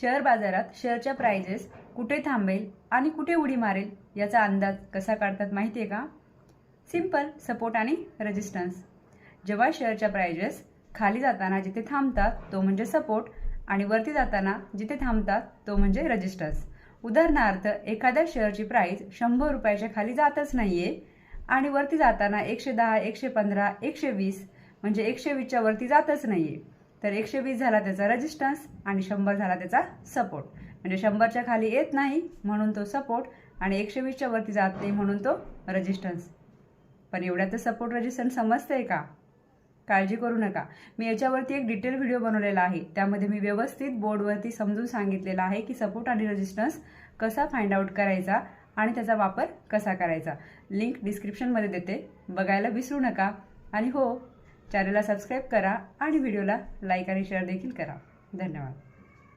Share बाजारात शेअरच्या prices कुठे थांबेल आणि कुठे उडी मारेल याचा अंदाज कसा काढतात माहिती आहे का? सिंपल सपोर्ट आणि रेजिस्टन्स जेव्हा शेअरच्या प्राइजेस खाली जाताना जिथे थांबतात तो म्हणजे सपोर्ट आणि वरती जाताना जिथे थांबतात तो म्हणजे रेजिस्टन्स उदाहरणार्थ एखाद्या शेअरची प्राईज शंभर रुपयाच्या खाली जातच नाही आहे आणि वरती जाताना एकशे दहा एकशे पंधरा एकशे वीस म्हणजे एकशे वीसच्या वरती जातच नाही आहे तर एकशे वीस झाला त्याचा रेजिस्टन्स आणि शंभर झाला त्याचा सपोर्ट म्हणजे शंभरच्या खाली येत नाही म्हणून तो सपोर्ट आणि एकशे वीसच्या वरती जात नाही म्हणून तो रेजिस्टन्स पण एवढ्यात सपोर्ट रेजिस्टन्स समजतंय का? काळजी करू नका. मी याच्यावरती एक डिटेल व्हिडिओ बनवलेला आहे. त्यामध्ये मी व्यवस्थित बोर्डवरती समजून सांगितलेलं आहे की सपोर्ट आणि रेजिस्टन्स कसा फाइंड आउट करायचा आणि त्याचा वापर कसा करायचा. लिंक डिस्क्रिप्शनमध्ये देते. बघायला विसरू नका. आणि हो चॅनलला सबस्क्राईब करा आणि व्हिडिओला लाईक आणि शेअर देखील करा. धन्यवाद.